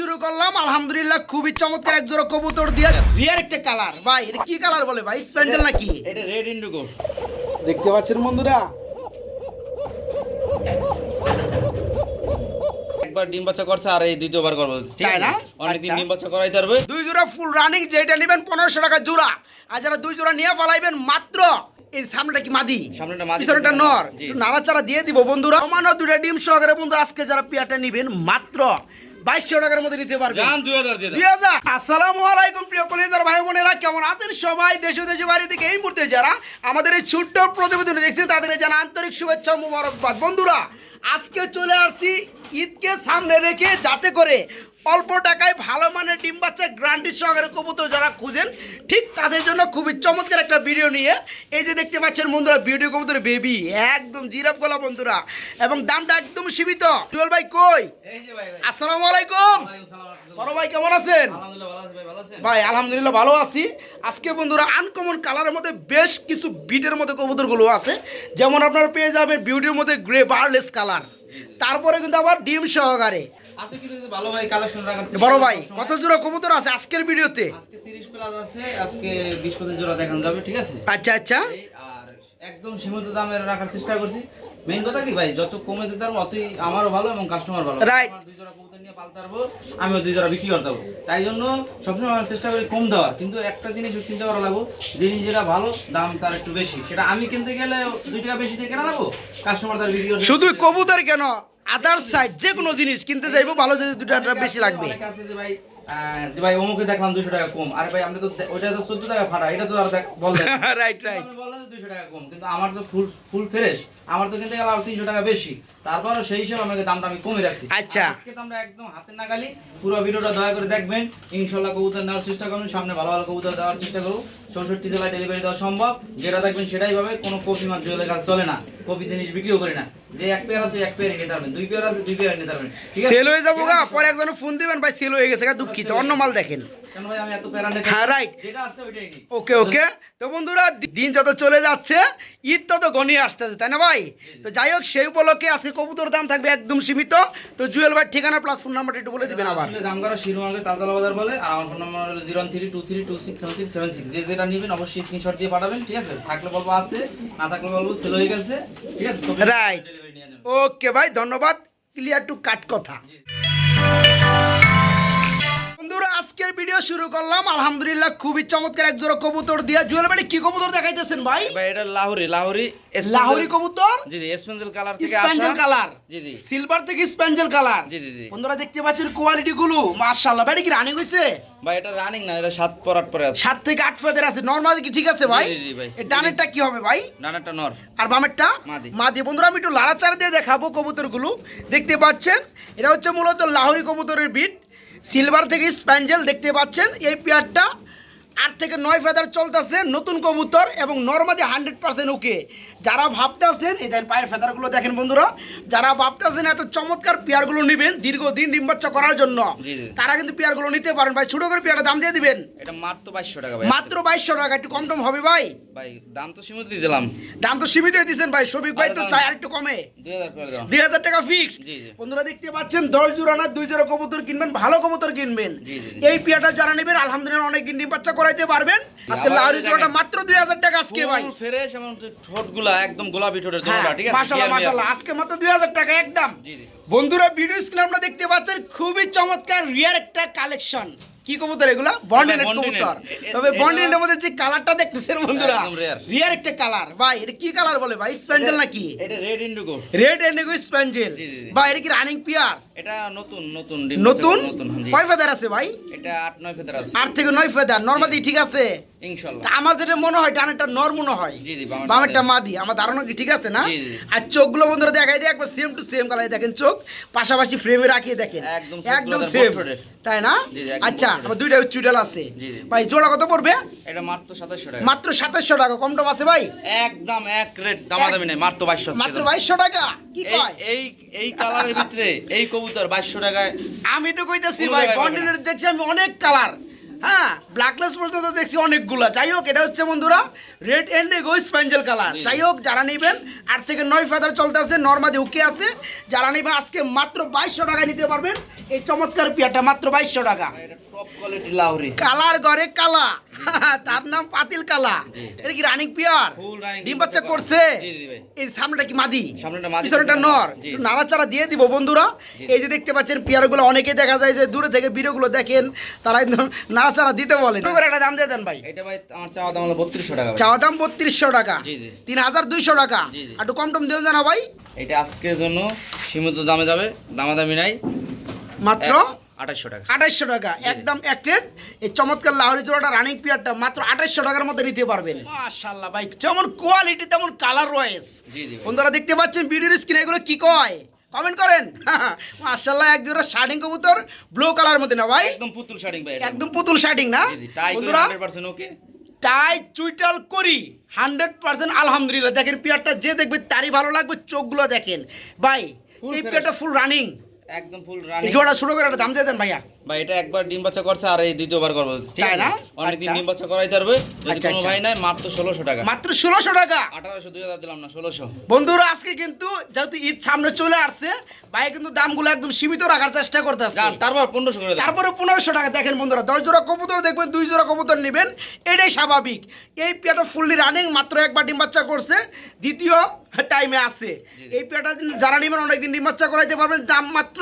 শুরু করলাম আলহামদুলিল্লাহ খুবই চমৎকার এক জোড়া কবুতর দিয়ে। রিয়ার একটা কালার। ভাই এটা কি কালার বলে ভাই? স্প্যান্ডেল নাকি? এটা রেড ইন্ডিগো দেখতে পাচ্ছেন বন্ধুরা? একবার ডিম বাচ্চা করছে আর এই দ্বিতীয়বার করব। ঠিক তাই আছে? না? অনেকদিন আচ্ছা। ডিম বাচ্চা করাইতে পারবে। দুই জোড়া ফুল রানিং যেটা নেবেন পনেরোশো টাকা জোড়া। আর যারা দুই জোড়া নিয়ে পালাইবেন মাত্র এই সামনেটা কি মাদি? সামনেটা মাদি, পিছনেটা নর। একটু নাড়াচাড়া দিয়ে দিব বন্ধুরা। সমানো দুইটা ডিম সহকারে বন্ধুরা আজকে যারা পিয়াটা নিবেন মাত্র বাইশশো টাকার মধ্যে নিতে পারবেন দুই হাজার দিয়ে দাও। দুই হাজার। আসসালামু আলাইকুম প্রিয় কলেজার ভাই বোনেরা কেমন আছেন সবাই দেশ ও দেশের বাড়ি থেকে এই মুহূর্তে যারা আমাদের এই ছোট্ট প্রতিবেদন দেখছেন তাদের জানা আন্তরিক শুভেচ্ছা মুবারকবাদ বন্ধুরা আজকে চলে আসছি ঈদকে সামনে রেখে যাতে করে অল্প টাকায় ভালো মানের ডিম বাচ্চা গ্রান্টির সহকারে কবুতর যারা খুঁজেন ঠিক তাদের জন্য খুবই চমৎকার একটা ভিডিও নিয়ে এই যে দেখতে পাচ্ছেন বন্ধুরা ভিডিও কবুতর বেবি একদম জিরাফ গলা বন্ধুরা এবং দামটা একদম সীমিত। জুয়েল ভাই কই। আসসালামু আলাইকুম। বড় ভাই কেমন আছেন? ভাই আলহামদুলিল্লাহ ভালো আছি। আজকে বন্ধুরা আনকমন কালারের মধ্যে বেশ কিছু বিটের মধ্যে কবুতরগুলো আছে। যেমন আপনারা পেয়ে যাবেন বিউটির মধ্যে গ্রে বারলেস কালার তারপরে কিন্তু আবার ডিম সহকারে। বড় ভাই কত জোড়া কবুতর আছে আজকের ভিডিওতে? আজকে 30 প্লাস আছে আজকে 20 জোড়া দেখানো যাবে ঠিক আছে? আচ্ছা আচ্ছা। একদম সীমিত দামে রাখার চেষ্টা করছি। মেইন কথা কি ভাই যত কমে দিতে পারব অতই আমারও ভালো এবং কাস্টমার ভালো। রাইট দুই জোড়া কবুতর নিয়ে পালতে পারব আমিও দুই জোড়া বিক্রি করতে পারব। তাই জন্য সবসময় আমার চেষ্টা করি কম দেওয়ার। কিন্তু একটা জিনিস চিন্তা করা লাগবো জিনিস যেটা ভালো দাম তার একটু বেশি। সেটা আমি কিনতে গেলে দুই টাকা বেশি দিয়ে কেনা লাগবো? কাস্টমার তার বিক্রি শুধু কবুতর কেন? আদার সাইড যে কোনো জিনিস কিনতে যাইবো ভালো জিনিস দুটো একটা বেশি লাগবে। ভাই যে ভাই অমুকে দেখলাম দুশো টাকা কম। আরে ভাই আমরা তো ওইটা তো চোদ্দ টাকা ফাটা এটা তো আর বললেন রাইট রাইট বললেন দুইশো টাকা কম কিন্তু আমার তো ফুল ফুল ফ্রেশ। আমার তো কিনতে গেলে আরও তিনশো টাকা বেশি। তারপরও সেই হিসাবে আমাকে দামটা আমি কমে রাখছি। আচ্ছা। আজকে আমরা একদম হাতে নাগালি পুরো ভিডিওটা দয়া করে দেখবেন। ইনশাল্লাহ কবুতর নেওয়ার চেষ্টা করবেন সামনে ভালো ভালো কবুতর দেওয়ার চেষ্টা করুন। চৌষট্টি জেলায় ডেলিভারি দেওয়া সম্ভব। যেটা দেখবেন সেটাই পাবে কোনো কপি মার জুয়েলের কাজ চলে না। কপি জিনিস বিক্রিও করি না। যে এক পেয়ার আছে এক পেয়ার নিতে পারবেন দুই পেয়ার আছে দুই পেয়ার নিতে পারবেন ঠিক আছে? সেল হয়ে যাব গা পরে একজন ফোন দিবেন ভাই সেল হয়ে গেছে দুঃখিত অন্য মাল দেখেন। হ্যাঁ, ওকে ওকে। তো বন্ধুরা দিন যত চলে যাচ্ছে ঈদ তত গনিয়ে আসতেছে তাই না ভাই? তো যাই হোক সেই উপলক্ষে আজকে কবুতর দাম থাকবে একদম সীমিত। তো জুয়েল ভাই ঠিকানা প্লাস ফোন নাম্বারটা একটু বলে দিবেন আবার। তালতলা বাজার বলে আর আমার ফোন নাম্বার হলো zero three two three two six seven six seven six যে যেটা নেবেন অবশ্যই স্ক্রিনশট দিয়ে পাঠাবেন ঠিক আছে? থাকলে বলব আছে না থাকলে বলব সেল হয়ে গেছে ঠিক আছে? Right. ডেলিভারি নিয়ে নেবেন। ওকে ভাই ধন্যবাদ। ক্লিয়ার টু কাট কথা। আজকের ভিডিও শুরু করলাম। আলহামদুলিল্লাহ খুবই চমৎকার এক জোড়া কবুতর দিয়া। জুয়েল ভাই কি কবুতর দেখাইতেছেন ভাই? ভাই এটা লাহোরি লাহোরি লাহোরি কবুতর? জি জি এসপেন্সেল কালার থেকে আসা। কালার জি জি। সিলভার থেকে স্প্যাঞ্জেল কালার জি জি জি। বন্ধুরা দেখতে পাচ্ছেন কোয়ালিটি গুলো। মাশাআল্লাহ। ভাই কি রানিং হইছে? ভাই এটা রানিং না এটা সাত পর আট পরে আছে। সাত থেকে আট ফেদের আছে। নর্মাল কি ঠিক আছে ভাই? জি, জি, ভাই। এই ডানেরটা কি হবে ভাই? নানাটা নর। আর বামেরটা? মাদি। মাদি। বন্ধুরা আমি একটু লাড়াচাড়া দিয়ে দেখাবো কবুতরগুলো। দেখতে পাচ্ছেন এটা হচ্ছে মূলত লাহোরি কবুতরের বিট সিলভার থেকে স্প্যাঞ্জেল দেখতে পাচ্ছেন এই পেয়ারটা আট থেকে নয় ফেদার চলতেছে নতুন কবুতর এবং নর্মালি হান্ড্রেড পার্সেন্ট ওকে যারা ভাবতেছেন এই দেন পায়ের ফেদারগুলো দেখেন বন্ধুরা যারা ভাবতেছেন এত চমৎকার পেয়ারগুলো নেবেন দীর্ঘদিন ডিম বাচ্চা করার জন্য। তারা কিন্তু পেয়ারগুলো নিতে পারেন। ভাই ছোট করে পেয়ারটা দাম দিয়ে দিবেন? এটা মাত্র বাইশশো টাকা ভাই। মাত্র বাইশশো টাকা একটু কম টম হবে ভাই। ভাই দাম তো সীমিত দিয়ে দিলাম। দাম তো সীমিত দিচ্ছেন ভাই শফিক ভাই তো চাই আর একটু কমে। দুই হাজার করে টাকা ফিক্স। বন্ধুরা দেখতে পাচ্ছেন দশ জোড়া না দুই জোড়া কবুতর কিনবেন ভালো কবুতর কিনবেন। এই পিয়াটা যারা নেবেন আলহামদুলিল্লাহ অনেক দিন ডিম বাচ্চা করাইতে পারবেন? আজকে লাহরি জোড়াটা মাত্র দুই হাজার টাকা আজকে ভাই। ফ্রেশ এবং ঠোঁটগুলা একদম গোলাপি ঠোঁটের হ্যাঁ দোনোটা ঠিক আছে? মাশাআল্লাহ মাশাল্লাহ আজকে মাত্র দুই হাজার টাকা একদম। বন্ধুরা ভিডিও স্ক্রিনে আমরা দেখতে পাচ্ছেন খুবই চমৎকার রিয়ার একটা কালেকশন কি কবুতর এগুলা? বন্ডিনেট। কবুতর। তবে এটা- বন্ডিনেটের মধ্যে যে কালারটা দেখতেছেন বন্ধুরা রিয়ার একটা কালার ভাই এটা কি কালার বলে ভাই? স্প্যাঞ্জেল নাকি? এটা red indigo red indigo spangle. ভাই এটা কি রানিং পিয়ার এটা নতুন নতুন নতুন? নতুন হ্যাঁ, কয় ফেদার আছে ভাই? এটা আট নয় ফেদার আছে। আট থেকে নয় ফেদার নর্মাদি ঠিক আছে। ইনশাল্লাহ। আমার যেটা মনে হয় ডানেরটা নর মনে হয়। জি, জি, বামেরটা মাদি। আমার ধারণা কি ঠিক আছে না। আর চোখগুলো বন্ধুরা দেখাই দিয়ে একবার সেম টু সেম কালার দেখেন চোখ। পাশাপাশি ফ্রেমে রাখিয়ে দেখেন। একদম একদম সেম তাই না? আচ্ছা ঠোঁটের। আমার দুইটা আছে। ভাই জোড়া কত পড়বে? এটা মাত্র টাকা। মাত্র টাকা কম টম আছে ভাই? একদম এক রেট দামাদামি নেই মাত্র মাত্র টাকা? কি কয়? এই এই কালারের ভিতরে এই কবুতর টাকায়। আমি তো কইতাছি ভাই বন্ডিনের দেখছি আমি অনেক কালার। হ্যাঁ ব্ল্যাকলেস পর্যন্ত দেখছি অনেকগুলা। যাই হোক এটা হচ্ছে বন্ধুরা red indigo spangle colour যাই হোক যারা নেবেন আট থেকে নয় ফেদার চলতে আছে নর্মাদি ওকে আছে। যারা নেবেন আজকে মাত্র বাইশশো টাকা নিতে পারবেন। এই চমৎকার পিয়াটা মাত্র বাইশশো টাকা। কালার গড়ে কালা। তার নাম পাতিল কালা। এটা কি রানিং পিয়ার ডিম বাচ্চা করছে? এই সামনেটা কি মাদি? সামনেটা পিছনেটা নর। নাড়াচাড়া দিয়ে দিব বন্ধুরা। এই যে দেখতে পাচ্ছেন পিয়ারগুলো অনেকেই দেখা যায় যে দূরে থেকে ভিডিওগুলো দেখেন তারা নাড়াচাড়া দিতে বলে। একটু করে একটা দাম দিয়ে দেন ভাই। এটা ভাই আমার চাওয়া দাম হলো বত্রিশশো টাকা চাওয়া দাম বত্রিশশো টাকা। তিন হাজার দুইশো টাকা। একটু কম টম দিয়ে জানা ভাই। এটা আজকের জন্য সীমিত দামে যাবে দামাদামি নাই। মাত্র? আঠাশশো টাকা। আঠাইশশো টাকা। একদম এক রেট এই চমৎকার লাহোরি জোড়াটা রানিং পিয়ারটা মাত্র আঠাইশশো টাকার মধ্যে নিতে পারবেন। মাশাল্লাহ ভাই। যেমন কোয়ালিটি তেমন কালার রয়েছে। বন্ধুরা দেখতে পাচ্ছেন ভিডিওর স্ক্রিনে এগুলো কি কয়? কমেন্ট করেন। মাশাল্লাহ এক জোড়া শার্টিং কবুতর ব্লু কালার মধ্যে না ভাই? একদম পুতুল শাড়িং ভাই একদম পুতুল শার্টিং না? বন্ধুরা 100% ওকে টাই চুইটাল করি হান্ড্রেড পার্সেন্ট আলহামদুলিল্লাহ। দেখেন পিয়ারটা যে দেখবে তারই ভালো লাগবে চোখগুলো দেখেন। ভাই এই। পিয়ারটা ফুল রানিং একদম ফুল এই জোড়া শুরু করে একটা দাম দিয়ে দেন ভাইয়া। ভাই এটা একবার ডিম বাচ্চা করছে আর এই দ্বিতীয়বার করব। ঠিক আছে? না? অনেকদিন আচ্ছা। ডিম বাচ্চা করাইতে পারবে। যদি আচ্ছা, কোনো আচ্ছা। ভাই নাই মাত্র ষোলোশো টাকা। মাত্র ষোলোশো টাকা? আঠারোশো দুই দিলাম না ষোলোশো। বন্ধুরা আজকে কিন্তু যেহেতু ঈদ সামনে চলে আসছে ভাই কিন্তু দামগুলো একদম সীমিত রাখার চেষ্টা করতেছে। তারপর পনেরোশো করে দেন তারপরে পনেরোশো টাকা দেখেন বন্ধুরা দশ জোড়া কবুতর দেখবেন দুই জোড়া কবুতর নেবেন এটাই স্বাভাবিক। এই পেয়াটা ফুললি রানিং মাত্র একবার ডিম বাচ্চা করছে। দ্বিতীয় টাইমে আছে। এই পেয়াটা জ্বালানি মানে অনেকদিন ডিম বাচ্চা করাইতে পারবেন দাম মাত্র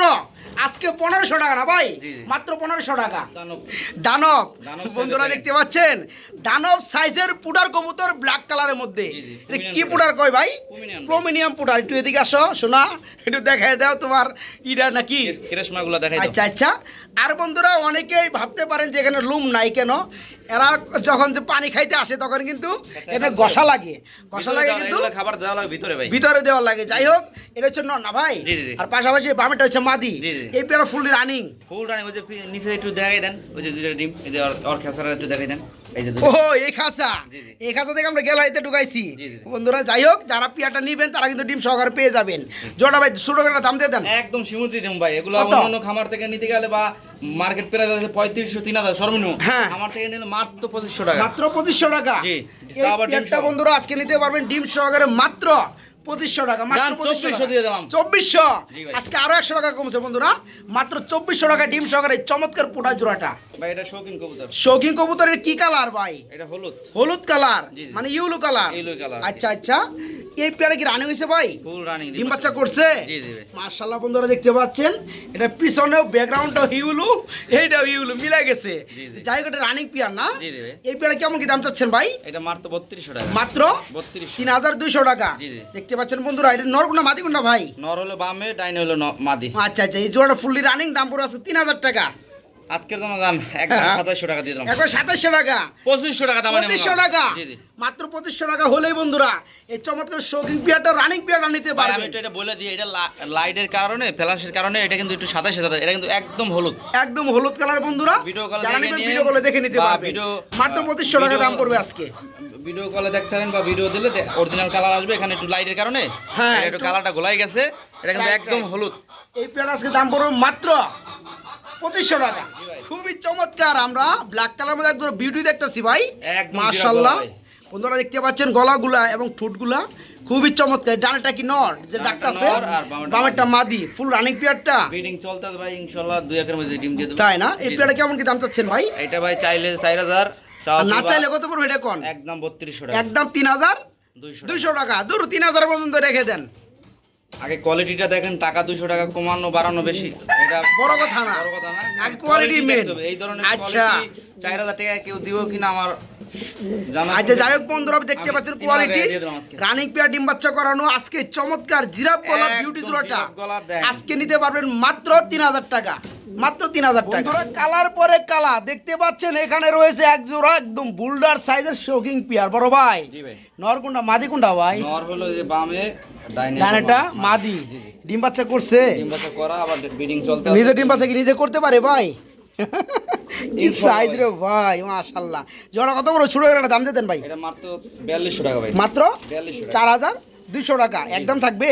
আজকে পনেরোশো টাকা না ভাই। মাত্র পনেরোশো টাকা। দানব। বন্ধুরা দেখতে পাচ্ছেন? দানব সাইজের পুডার কবুতর ব্ল্যাক কালারের মধ্যে। কি। পুডার কয় ভাই। প্রোমিনিয়াম পুডার। একটু এদিকে আসো শোনা। একটু দেখাই দাও তোমার ইরা নাকি। আচ্ছা আচ্ছা। আর বন্ধুরা অনেকেই ভাবতে পারেন যে এখানে লুম নাই কেন? এরা যখন যে পানি খাইতে আসে তখন কিন্তু এটা গসা লাগে। ঘষা ভিতরে লাগে দেওয়া- কিন্তু খাবার দেওয়া লাগে ভিতরে ভাই। ভিতরে দেওয়া লাগে। যাই হোক এটা হচ্ছে না ভাই। আর পাশাপাশি বামেটা হচ্ছে মাদি। জি, জি। এই পেয়ারা রানিং ফুল রানি ওই যে নিচে একটু দেখাই দেন ওই যে দুইটা ডিম এই যে ওর- একটু দেখাই দেন এই যে ও এই খাঁচা। এই খাঁচা থেকে আমরা গ্যালারিতে ঢুকাইছি। বন্ধুরা যাই হোক যারা পিয়াটা নিবেন তারা কিন্তু ডিম সহকারে পেয়ে যাবেন জোড়া ভাই ছোট করে দাম দিয়ে দেন একদম সীমিত দিম ভাই এগুলো? অন্যান্য খামার থেকে নিতে গেলে বা মার্কেট প্রাইস আছে পঁয়ত্রিশশো তিন হাজার সর্বনিম্ন হ্যাঁ। আমার থেকে নিলে মাত্র পঁচিশশো টাকা মাত্র পঁচিশশো টাকা জি। বন্ধুরা আজকে নিতে পারবেন ডিম সহকারে মাত্র পঁচিশশো টাকা মাত্র 2400 দিয়ে দিলাম। চব্বিশশো? আজকে আরও একশো টাকা কমছে বন্ধুরা। মাত্র চব্বিশশো টাকা ডিম সহকারে চমৎকার পোটা জোড়াটা। ভাই এটা শৌখিন কবুতর। শৌখিন কবুতরের কি কালার ভাই? এটা হলুদ। হলুদ কালার। মানে ইউলো কালার। Yellow color। আচ্ছা আচ্ছা। এই পেয়ারা কি রানিং হয়েছে ভাই? ফুল রানিং ডিম বাচ্চা করছে? জি বন্ধুরা দেখতে পাচ্ছেন। এটা পিছনেও ব্যাকগ্রাউন্ডটাও হিউলু এইটাও হিউলু মিলে গেছে। যাই হোক এটা রানিং পিয়ার না? জি জি এই পেয়ারা কেমন কি দাম চাচ্ছেন ভাই? এটা মাত্র বত্রিশশো টাকা। মাত্র বত্রিশশো। তিন হাজার দুইশো টাকা। জি, জি। দেখতে পাচ্ছেন বন্ধুরা এটা নরগুনা কোনটা ভাই। নর হলো বামে ডাইন হলো মাদি। আচ্ছা আচ্ছা এই জোড়াটা ফুললি রানিং দাম পড়ে আছে তিন হাজার টাকা। আজকের জন্য দাম একদম হ্যাঁ। সাতাশশো টাকা দিয়ে দিলাম। একবার সাতাশশো টাকা। পঁচিশশো টাকা দাম পঁচিশশো টাকা। মাত্র পঁচিশশো টাকা হলেই বন্ধুরা এই চমৎকার শৌখিন রানিং নিতে ভাই, আমি এটা বলে দিই এটা লাইটের কারণে ফ্ল্যাশের কারণে এটা কিন্তু একটু সাদা সাদা এটা কিন্তু একদম হলুদ। একদম হলুদ কালার বন্ধুরা। ভিডিও কলে ভিডিও কলে দেখে নিতে বা পারবেন ভিডিও- মাত্র পঁচিশশো টাকা দাম পড়বে আজকে। ভিডিও কলে দেখতে পারেন বা ভিডিও দিলে অরিজিনাল কালার আসবে এখানে একটু লাইটের কারণে। হ্যাঁ, একটু- কালারটা গোলাই গেছে। এটা কিন্তু একদম হলুদ। এই পেয়ার আজকে দাম পড়বে মাত্র পঁচিশশো টাকা খুবই চমৎকার আমরা ব্ল্যাক কালার মধ্যে একদম বিউটি দেখতেছি ভাই। মার্শাল্লাহ বন্ধুরা দেখতে পাচ্ছেন গলাগুলা এবং ঠোঁটগুলা খুবই চমৎকার। ডানাটা কি নর? যে ডাকতাছে বামেরটা মাদি। ফুল রানিং পেয়ারটা ব্রিডিং ভাই ইনশাল্লাহ দুই একের মধ্যে ডিম দিয়ে দেবো। তাই না? এই পেয়ারটা কেমন কি দাম চাচ্ছেন ভাই? এটা ভাই চাইলে চার হাজার চাওয়া আর না চাইলে কত পড়বে এটা কোন একদম বত্রিশশো টাকা। একদম তিন হাজার? দুইশো দুইশো টাকা। দূর তিন হাজার পর্যন্ত রেখে দেন। আগে কোয়ালিটিটা দেখেন টাকা দুশো টাকা কমানো বাড়ানো বেশি। এটা বড় কথা না। বড় কথা না আগে কোয়ালিটি মেন এই ধরনের আচ্ছা। চার হাজার টাকা কেউ দিব কিনা আমার জানা আচ্ছা যাই হোক বন্ধুরা দেখতে পাচ্ছেন কোয়ালিটি। রানিং পেয়ার ডিম বাচ্চা করানো আজকে চমৎকার জিরাফ গলার বিউটি জোড়াটা। আজকে নিতে পারবেন মাত্র তিন হাজার টাকা। মাত্র তিন হাজার টাকা। কালার পরে কালা দেখতে পাচ্ছেন এখানে রয়েছে এক জোড়া একদম বুলডার সাইজের শোকিং পেয়ার। বড় ভাই নরকুন্ডা মাদি কুন্ডা ভাই? নর হলো যে বামে ডানেটা মাদি। জি, জি। ডিম বাচ্চা করছে? ডিম বাচ্চা করা আবার ব্রিডিং চলতে নিজে ডিম বাচ্চা কি নিজে করতে পারে ভাই? কি সাইজ রে ভাই মাশাল্লাহ। জোড়া কত বড়? ছোট একটা দাম দিতেন ভাই? এটা মাত্র বিয়াল্লিশশো টাকা ভাই। মাত্র টাকা। একদম থাকবে?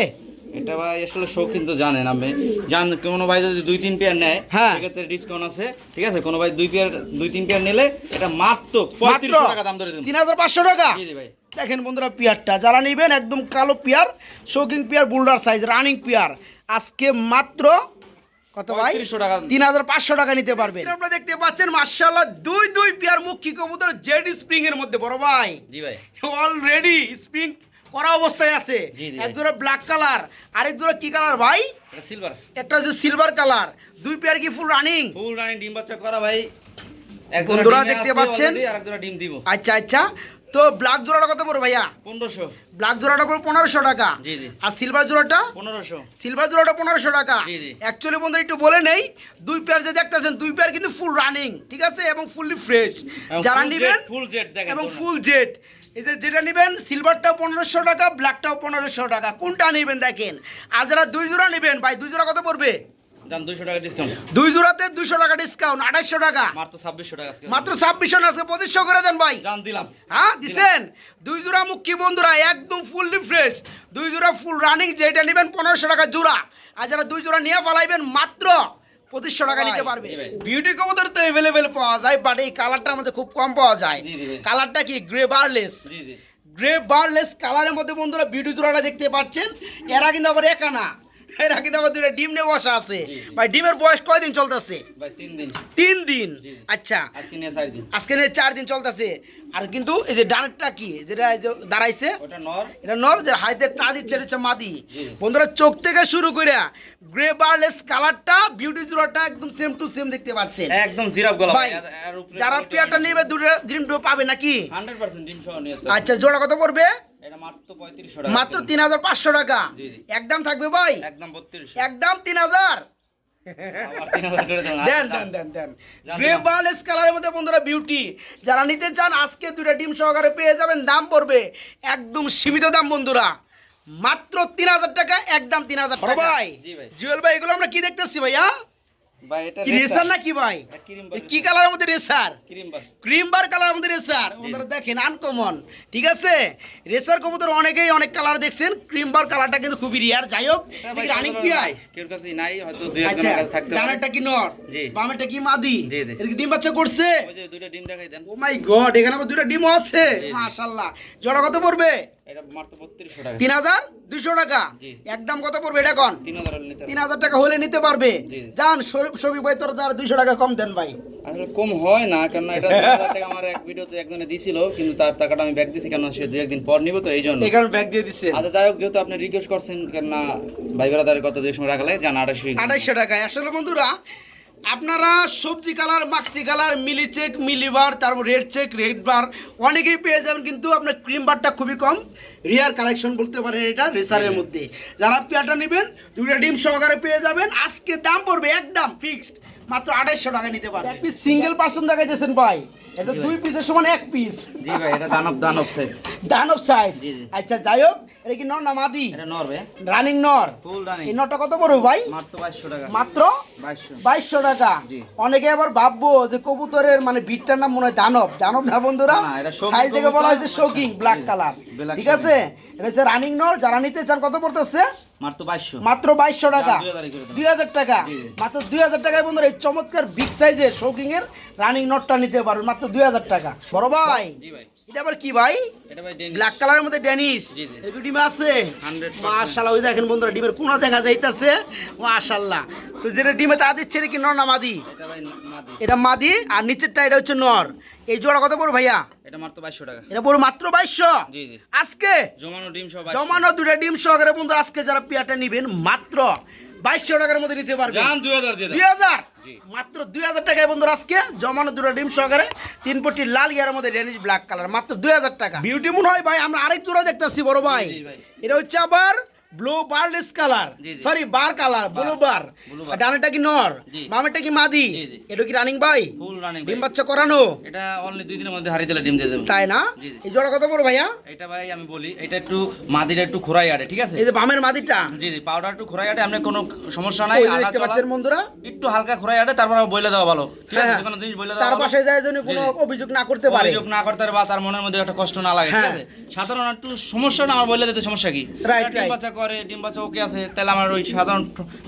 এটা ভাই আসলে শৌখিন তো জানেন আপনি। জান কোনো ভাই যদি দুই তিন পেয়ার নেয় হ্যাঁ। সেক্ষেত্রে ডিসকাউন্ট আছে ঠিক আছে? কোনো ভাই দুই পেয়ার দুই তিন পেয়ার নিলে এটা মাত্র পঁয়ত্রিশশো টাকা দাম ধরে তিন হাজার পাঁচশো টাকা। জি ভাই। দেখেন বন্ধুরা পিয়ারটা যারা নেবেন একদম কালো পিয়ার শোকিং পিয়ার বুলডার সাইজ রানিং পিয়ার আজকে মাত্র কত ভাই? টাকা। তিন হাজার পাঁচশো টাকা নিতে পারবেন। আপনারা দেখতে পাচ্ছেন মার্শাল্লাহ দুই দুই পেয়ার মুখী কবুতর জেড স্প্রিং এর মধ্যে বড় ভাই। জি ভাই। অলরেডি স্প্রিং করা অবস্থায় আছে। এক। জোড়া ব্ল্যাক কালার আরেক জোড়া কি কালার ভাই? এটা সিলভার একটা হচ্ছে সিলভার কালার দুই পেয়ার কি ফুল রানিং ফুল রানি ডিম বাচ্চা করা ভাই। এক বন্ধুরা দেখতে পাচ্ছেন? ডিম দিব। আচ্ছা আচ্ছা। তো ব্ল্যাক জোড়াটা কত পড়বে ভাইয়া? পনেরোশো। ব্ল্যাক জোড়াটা পড়বে পনেরোশো টাকা। জি জি। আর সিলভার জোড়াটা? পনেরোশো। সিলভার জোড়াটা পনেরোশো টাকা। জি, জি। অ্যাকচুয়ালি বন্ধু একটু বলে নেই দুই পেয়ার যে দেখতেছেন দুই পেয়ার কিন্তু ফুল রানিং ঠিক আছে? এবং ফুললি ফ্রেশ যারা নেবেন ফুল জেট এবং ফুল জেট এই যে যেটা নেবেন সিলভারটাও পনেরোশো টাকা ব্ল্যাকটাও পনেরোশো টাকা। কোনটা নেবেন দেখেন? আর যারা দুই জোড়া নেবেন ভাই দুই জোড়া কত পড়বে? দুই জোড়াতে দুশো টাকা ডিসকাউন্ট আঠাশশো টাকা। মাত্র ছাব্বিশশো টাকা মাত্র ছাব্বিশশো না আজকে পঁচিশশো করে দেন ভাই। দিলাম। হ্যাঁ দিছেন? দুই জোড়া মুখী বন্ধুরা একদম ফুললি ফ্রেশ দুই জোড়া ফুল রানিং যেটা নেবেন পনেরোশো টাকা জোড়া। আর যারা দুই জোড়া নিয়ে পালাইবেন মাত্র পঁচিশশো টাকা নিতে পারবে। বিউটি কবুতর তো অ্যাভেলেবেল পাওয়া যায় বাট এই কালারটা আমাদের খুব কম পাওয়া যায়। কালারটা কি? গ্রে বারলেস গ্রে বারলেস কালারের মধ্যে বন্ধুরা বিউটি জোড়াটা দেখতে পাচ্ছেন। এরা কিন্তু আবার একানা এরা কিন্তু দুটো ডিম নিয়ে বসা আছে। ভাই ডিমের বয়স কয়দিন চলতেছে? তিন দিন। আচ্ছা। আজকে নিয়ে চার দিন চলতেছে। আর কিন্তু এই যে ডানটা কি? যেটা এই যে দাঁড়াইছে এটা নর যে হাইতে টা দিচ্ছে এটা হচ্ছে মাদি। বন্ধুরা চোখ থেকে শুরু করে গ্রে বারলেস কালারটা বিউটি জোড়াটা একদম সেম টু সেম দেখতে পাচ্ছেন। একদম জিরাফ গলা। ভাই যারা পেয়ারটা নেবে দুটো ডিম ডো পাবে নাকি? হান্ড্রেড পার্সেন্ট ডিম সহ নিয়ে আচ্ছা জোড়া কত পড়বে? এটা মাত্র পঁয়ত্রিশশো টাকা মাত্র তিন হাজার পাঁচশো টাকা। একদম থাকবে ভাই? একদম তিন হাজার? দেন দেন দেন দেন। জানতাম। গ্রে বার্লেস কালারের মধ্যে বন্ধুরা বিউটি যারা নিতে চান আজকে দুইটা ডিম সহকারে পেয়ে যাবেন দাম পড়বে একদম সীমিত দাম বন্ধুরা। মাত্র তিন হাজার টাকা একদম তিন হাজার টাকা। ভাই। ভাই। জুয়েল ভাই এগুলো আমরা কি দেখতেছি ভাইয়া? ভাই এটা কি রেসার। না কি ভাই? কি কালারের মধ্যে racer? Cream bar. Cream bar colour racer? বন্ধুরা দেখেন আনকমন ঠিক আছে? রেসার কবুতর অনেকেই অনেক কালার দেখছেন। কালারটা কিন্তু খুবই রিয়ার যাই হোক রানিং পিয়াই কেউ কাছে নাই হয়তো দুই আচ্ছা একজনের কাছে থাকতে পারে। ডানারটা কি নর? জি। কি মাদি? জি, জি। ডিম বাচ্চা করছে। ওই যে দুইটা ডিম দেখাই দেন। ও মাই গড এখানে আবার দুটো ডিমও আছে। মাশাআল্লাহ। জোড়া কত পড়বে? এটা মাত্র টাকা। টাকা। একদম কত পড়বে এটা কোন? টাকা হলে নিতে পারবে। ভাই তোর তার দুইশো টাকা কম দেন ভাই। আসলে কম হয় না কারণ এটা দুই হাজার টাকা আমার এক ভিডিওতে একজনে দিছিল কিন্তু তার টাকাটা আমি ব্যাক দিছি সে দুই একদিন পর নিব তো এই দিয়ে আচ্ছা যাই হোক যেহেতু আপনি রিকোয়েস্ট করছেন না ভাই বেড়াদারের কত যে সময় রাখলে জান টাকায়। আসলে বন্ধুরা আপনারা সবজি কালার মাক্সি কালার মিলি চেক মিলিবার তারপর রেড চেক রেড বার অনেকেই পেয়ে যাবেন কিন্তু আপনার ক্রিম বারটা খুবই কম। রিয়ার কালেকশন বলতে পারেন এটা রেসারের মধ্যে। যারা পেয়ারটা নেবেন দুইটা ডিম সহকারে পেয়ে যাবেন। আজকে দাম পড়বে একদম ফিক্সড মাত্র আড়াইশো টাকা নিতে পারবেন। আপনি সিঙ্গেল পার্সন দেখাইতেছেন ভাই। এটা দুই পিসের সমান এক পিস জি ভাই এটা দানব দানব সাইজ দানব সাইজ। আচ্ছা যাই হোক এটা কি নর না মাদি? এটা নর ভাই। রানিং নর। ফুল রানি এই নরটা কত পড়বে ভাই? মাত্র বাইশশো টাকা। মাত্র বাইশশো। বাইশশো টাকা। অনেকে আবার ভাববো যে কবুতরের মানে বিটটার নাম মনে হয় দানব। দানব না বন্ধুরা? সাইজ থেকে বলা হয়েছে। শোকিং ব্ল্যাক কালার ঠিক আছে? এটা হচ্ছে রানিং নর। যারা নিতে চান কত পড়তেছে? মাত্র বাইশশো। টাকা। দুই হাজার টাকা। মাত্র দুই হাজার টাকায় বন্ধুরা এই চমৎকার বিগ সাইজের শৌকিং এর রানিং নটটা নিতে পারবেন মাত্র দুই হাজার টাকা। বড় ভাই এটা আবার কি ভাই? ব্ল্যাক কালারের মধ্যে ড্যানিশ। ডিম আছে। 100% ওই দেখেন বন্ধুরা ডিমের কোনা দেখা যাইতাছে। মাশাআল্লাহ। তো যেটা ডিমে তা দিচ্ছে এটা কি নর না মাদি? এটা মাদি। এটা মাদি আর নিচেরটা এটা হচ্ছে নর। এই জোড়া কত পড়ো ভাইয়া? এটা মাত্র বাইশশো টাকা। এটা পড়ো মাত্র বাইশশো? জি জি। আজকে? জমানো ডিম সব জমানো দুটা ডিম সহকারে বন্ধু আজকে যারা পেয়ারটা নিবেন মাত্র বাইশশো টাকার মধ্যে নিতে পারবেন। জান দুই হাজার দিয়ে দুই দেন। হাজার? জি। মাত্র দুই হাজার টাকায় বন্ধুরা আজকে জমানো দুটো ডিম সহকারে তিন পটি লাল ইয়ারের মধ্যে ডেনিশ ব্ল্যাক কালার মাত্র দুই হাজার টাকা। বিউটি মনে হয় ভাই আমরা আরেক জোড়া দেখতেছি বড় ভাই। এটা হচ্ছে আবার blue বারলেস colour. Sorry bar colour blue bar ডানেরটা কি নর। কি মাদি। এটা কি রানিং ভাই ফুল রানিং ডিম বাচ্চা করানো? এটা অনলি দুই দিনের মধ্যে হারিয়ে দিলে ডিম দিয়ে দেবো। তাই না। এই জোড়া কত বড় ভাইয়া? এটা ভাই আমি বলি এটা একটু মাদিটা একটু খোরাই ঠিক আছে? এই যে বামের মাদিটা। জি জি পাউডার একটু খোরাই আপনি কোনো সমস্যা নাই দেখতে পাচ্ছেন বন্ধুরা? একটু হালকা খোরাই আটে তারপর বইলে দেওয়া ভালো। ঠিক আছে হ্যাঁ। কোনো জিনিস দেওয়া তার পাশে যায় যেন কোনো। অভিযোগ না করতে পারে। অভিযোগ না করতে পারে বা তার মনের মধ্যে একটা কষ্ট না লাগে ঠিক হ্যাঁ। আছে? সাধারণ একটু সমস্যা না আমার বলে দিতে সমস্যা কি? Right. বাচ্চা করে ডিম বাচ্চা ওকে আছে তাহলে আমার ওই সাধারণ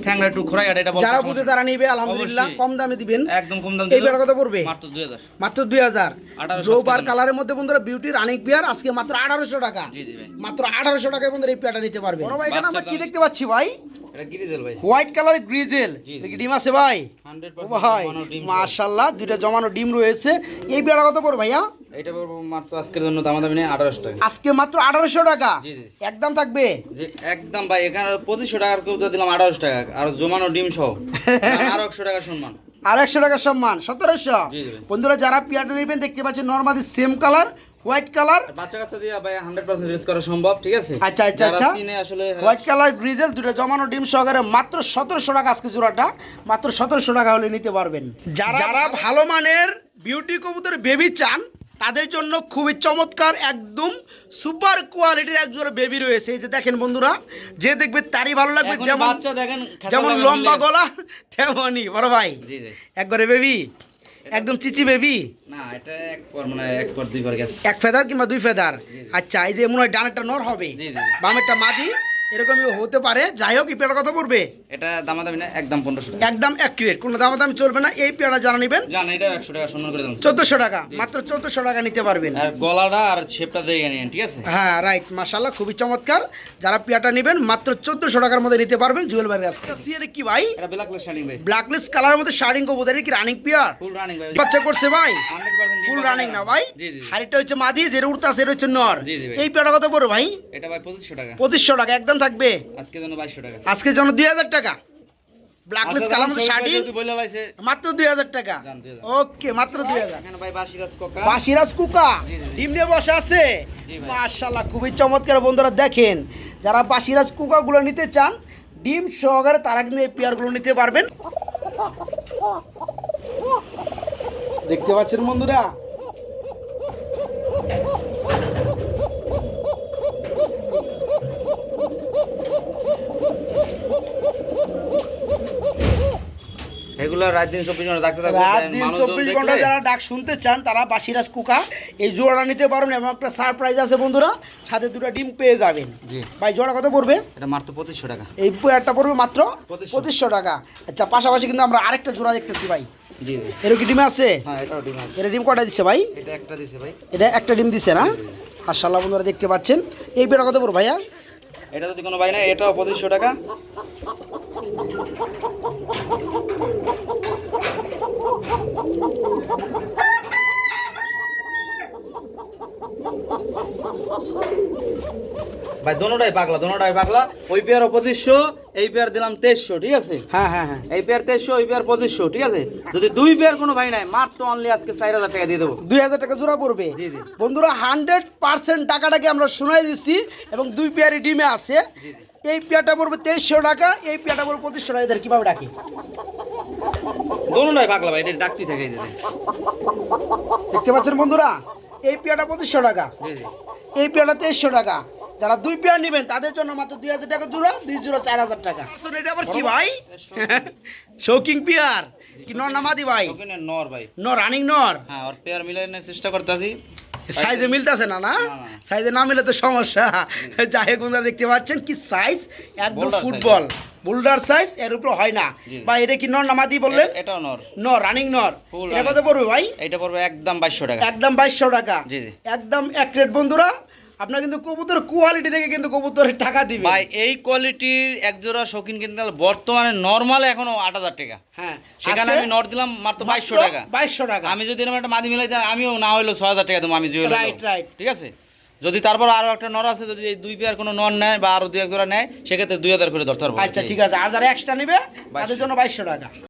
ঠ্যাংরা একটু খোরাই এটা যারা বুঝে তারা নিবে আলহামদুলিল্লাহ। কম দামে দিবেন। একদম কম দামে এইবার কত পড়বে? মাত্র দুই হাজার। মাত্র দুই হাজার। 1800 রোবার কালারের মধ্যে বন্ধুরা বিউটি রানিং পেয়ার আজকে মাত্র আঠারোশো টাকা। জি জি ভাই। মাত্র আঠারোশো টাকায় বন্ধুরা এই পেয়ারটা নিতে পারবে বড় ভাই এখানে আমরা কি দেখতে পাচ্ছি ভাই? এটা গিরিজেল ভাই। হোয়াইট কালারের গ্রিজেল। ডিম আছে ভাই? ভাই দুইটা জমানো ডিম রয়েছে। এই কত পড়বে ভাইয়া? এটা পড়ব মাত্র আজকের জন্য দামা দামি নেই আঠারোশো টাকা। আজকে মাত্র আঠারোশো টাকা? জি, জি। একদম থাকবে? যে একদম ভাই এখানে টাকার কেউ দিলাম আঠারোশো টাকা। আর জমানো ডিম সহ। আর একশো টাকা সম্মান। আর একশো টাকার সম্মান সতেরোশো? বন্ধুরা যারা পেয়ারটা নেবেন দেখতে পাচ্ছেন normally same colour white colour বাচ্চা কাচ্চা দিয়ে ভাই হান্ড্রেড পার্সেন্ট রিস্ক করা সম্ভব ঠিক আছে? আচ্ছা, আচ্ছা, আচ্ছা। আসলে হোয়াইট কালার গ্রিজেল দুটো জমানো ডিম সহকারে মাত্র সতেরোশো টাকা আজকে জোড়াটা। মাত্র সতেরোশো টাকা হলে নিতে পারবেন। যারা যারা ভালো মানের বিউটি কবুতর বেবি চান তাদের জন্য খুবই চমৎকার একদম সুপার কোয়ালিটির এক জোড়া বেবি রয়েছে। এই যে দেখেন বন্ধুরা যে দেখবে তারই ভালো লাগবে যেমন বাচ্চা দেখেন যেমন লম্বা গলা তেমনই। বড় ভাই জি জি। একবারে বেবি একদম চিচি বেবি না এটা এক পর মানে এক পর দুই পর গেছে এক ফেদার কিংবা দুই ফেদার। আচ্ছা এই যে মনে হয় ডানেরটা নর হবে। বামেরটা মাদি। এরকমই হতে পারে। যাই হোক এই পেয়ারা কত পড়বে এটা দামা দামি না একদম পনেরোশো টাকা। একদম এক ক্রিয়েট কোনো দামাদামি চলবে না। এই পেয়ারা যারা নেবেন জান এটা একশো টাকা সম্মান করে দিলাম চোদ্দশো টাকা। মাত্র চোদ্দশো টাকা নিতে পারবেন। আর গলাটা আর শেপটা দেখে নিন ঠিক আছে? হ্যাঁ রাইট মাশাল্লাহ খুবই চমৎকার। যারা পেয়ারটা নেবেন মাত্র চোদ্দশো টাকার মধ্যে নিতে পারবেন জুয়েল বাড়ির কাছে এটা কি ভাই? এটা ব্ল্যাক লেস শাইনিং ভাই। ব্ল্যাকলেস কালারের মধ্যে শার্টিং কবুতর এটা কি রানিং পেয়ার? ফুল রানিং ভাই। বাচ্চা করছে ভাই? ফুল রানিং না ভাই? হাড়িটা হচ্ছে মাদি যেটা উড়তে আছে এটা হচ্ছে নর। ভাই। এই পেয়ারটা কত পড়বে ভাই। এটা ভাই পঁচিশশো টাকা। পঁচিশশো টাকা একদম থাকবে? আজকে জন্য বাইশশো টাকা। আজকের জন্য দুই হাজার টাকা। আচ্ছা, কালার দাম মধ্যে সবাই শার্টিং যদি বলে লাইছে। মাত্র দুই হাজার টাকা। ওকে মাত্র এখানে ভাই কোকা। বাসিরাজ কুকা। বসে আছে। খুবই চমৎকার। বন্ধুরা দেখেন যারা বাসিরাজ কুকাগুলো নিতে চান ডিম সহকারে তারা কিন্তু এই পেয়ারগুলো নিতে পারবেন। দেখতে পাচ্ছেন বন্ধুরা? এগুলো রাত দিন চব্বিশ ঘণ্টা থাকবে, রাত দিন চব্বিশ ঘণ্টা যারা ডাক শুনতে চান তারা বাসিরাজ কুকা এই জোড়াটা নিতে পারবেন এবং একটা সারপ্রাইজ আছে বন্ধুরা সাথে দুটো ডিম পেয়ে যাবেন। জি। ভাই জোড়া কত পড়বে? এটা মাত্র পঁচিশশো টাকা। এই পেয়ারটা পড়বে মাত্র পঁচিশশো। টাকা। আচ্ছা পাশাপাশি কিন্তু আমরা আরেকটা জোড়া দেখতেছি ভাই। এর কি ডিম আছে? হ্যাঁ ডিম আছে। এটা ডিম কটা দিচ্ছে ভাই? এটা একটা দিছে ভাই। এটা একটা ডিম দিচ্ছে না? মাশাল্লাহ বন্ধুরা দেখতে পাচ্ছেন। এই পেয়ারটা কত পড়বে ভাইয়া? এটা যদি কোনো ভাই না এটাও পঁচিশশো টাকা। ভাই দোনোটাই পাগলা দোনোটাই পাগলা। ওই পেয়ারও পঁচিশশো এই পেয়ার দিলাম তেইশশো ঠিক আছে? হ্যাঁ হ্যাঁ হ্যাঁ। এই পেয়ার তেইশশো ওই পেয়ার পঁচিশশো ঠিক আছে? যদি দুই পেয়ার কোনো ভাই নাই মাত্র অনলি আজকে চার হাজার টাকা দিয়ে দেবো। দুই হাজার টাকা জোড়া পড়বে। বন্ধুরা হান্ড্রেড পার্সেন্ট টাকাটাকে আমরা শোনাই দিচ্ছি এবং দুই পেয়ারই ডিমে আছে। এই পেয়ারটা পড়বে তেইশশো টাকা এই পেয়ারটা পড়বে পঁচিশশো টাকা। এদের কীভাবে ডাকি? দোনোটাই পাগলা ভাই এটা ডাকতি থাকে এই দেখতে পাচ্ছেন বন্ধুরা এই পেয়ারটা পঁচিশশো টাকা এই পেয়ারটা তেইশশো টাকা। যারা দুই পেয়ার নেবেন তাদের জন্য মাত্র দুই হাজার টাকা জোড়া দুই জোড়া চার হাজার টাকা। এটা আবার কি ভাই? Shocking pair. কি নর নামাদি ভাই? নর ভাই। নর রানিং নর। হ্যাঁ ওর পেয়ার মিলানোর চেষ্টা করতেছি। সাইজে মিলতেছে না না। সাইজে না। মিলে তো সমস্যা। যাই হোক বন্ধুরা দেখতে পাচ্ছেন কি সাইজ একদম ফুটবল বোল্ডার সাইজ এর উপর হয় না। বা এটা কি নর নামাদি বললেন? এটা নর। নর রানিং নর। এটা কত। পড়বে ভাই? এটা পড়বে একদম বাইশশো টাকা। একদম বাইশশো টাকা। একদম এক রেট বন্ধুরা। আপনার কিন্তু কবুতর কোয়ালিটি দেখে কিন্তু কবুতরের টাকা দিবে। ভাই এই কোয়ালিটির এক জোড়া শৌখিন কিনতে বর্তমানে নর্মাল এখনও আট হাজার টাকা। হ্যাঁ সেখানে আমি নর দিলাম মাত্র বাইশশো টাকা। বাইশশো টাকা। আমি যদি এরকম একটা মাদি মিলাই আমিও না হইল ছ হাজার টাকা দেবো আমি জুয়েল Right, right. ঠিক আছে? যদি তারপর আরও একটা নর আছে যদি এই দুই পেয়ার কোনো নর নেয় বা আরও দুই এক জোড়া নেয় সেক্ষেত্রে দুই হাজার করে ধরতে পারব। আচ্ছা ঠিক আছে। আর যারা এক্সট্রা নেবে তাদের জন্য বাইশশো টাকা।